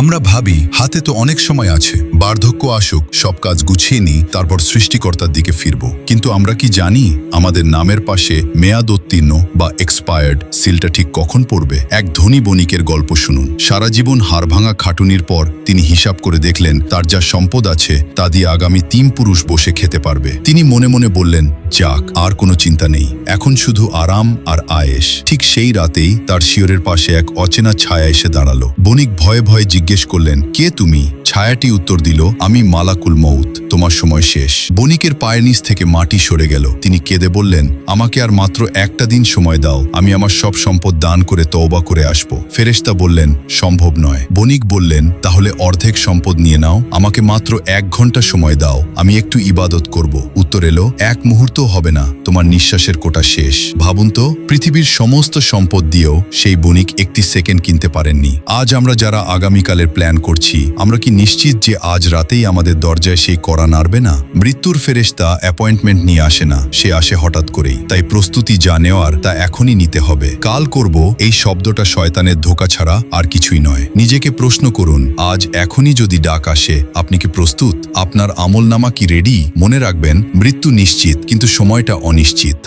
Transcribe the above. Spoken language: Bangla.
আমরা ভাবি হাতে তো অনেক সময় আছে। বার্ধক্য আসুক, সব কাজ গুছিয়ে নিই, তারপর সৃষ্টিকর্তার দিকে ফিরব। কিন্তু আমরা কি জানি, আমাদের নামের পাশে মেয়াদোত্তীর্ণ বা এক্সপায়ার্ড সিলটা ঠিক কখন পড়বে? এক ধনী বণিকের গল্প শুনুন। সারা জীবন হাড়ভাঙা খাটুনির পর তিনি হিসাব করে দেখলেন, তার যা সম্পদ আছে, তা দিয়ে আগামী তিন পুরুষ বসে খেতে পারবে। তিনি মনে মনে বললেন, যাক, আর কোনো চিন্তা নেই। এখন শুধু আরাম আর আয়েশ। ঠিক সেই রাতেই তার শিয়রের পাশে এক অচেনা ছায়া এসে দাঁড়াল। বণিক ভয়ে ভয়ে জিজ্ঞেস করলেন, কে তুমি? ছায়াটি উত্তর দিল আমি মালাকুল মৌত তোমার সময় শেষ। বণিকের পায়ের নিচ থেকে মাটি সরে গেল। তিনি কেঁদে বললেন, আমাকে আর মাত্র একটা দিন সময় দাও। আমি আমার সব সম্পদ দান করে তওবা করে আসব। ফেরেশতা বললেন, সম্ভব নয়। বণিক বললেন, তাহলে অর্ধেক সম্পদ নিয়ে নাও। আমাকে মাত্র এক ঘণ্টা সময় দাও। আমি একটু ইবাদত করব। উত্তর এলো, এক মুহূর্ত হবে না। তোমার নিঃশ্বাসের কোটা শেষ। ভাবুন তো, পৃথিবীর সমস্ত সম্পদ দিয়েও সেই বণিক একটি সেকেন্ড কিনতে পারেননি। আজ আমরা যারা আগামীকালের প্ল্যান করছি, আমরা কি নিশ্চিত যে আজ রাতেই আমাদের দরজায় সেই করা নাড়বে না। মৃত্যুর ফেরেস্তা অ্যাপয়েন্টমেন্ট নিয়ে আসে না। সে আসে হঠাৎ করেই। তাই প্রস্তুতি যা নেওয়ার, তা এখনই নিতে হবে। কাল করব, এই শব্দটা শয়তানের ধোকা ছাড়া আর কিছুই নয়। নিজেকে প্রশ্ন করুন, আজ এখনই যদি ডাক আসে, আপনি কি প্রস্তুত? আপনার আমল নামা কি রেডি মনে রাখবেন, মৃত্যু নিশ্চিত, কিন্তু সময়টা অনিশ্চিত।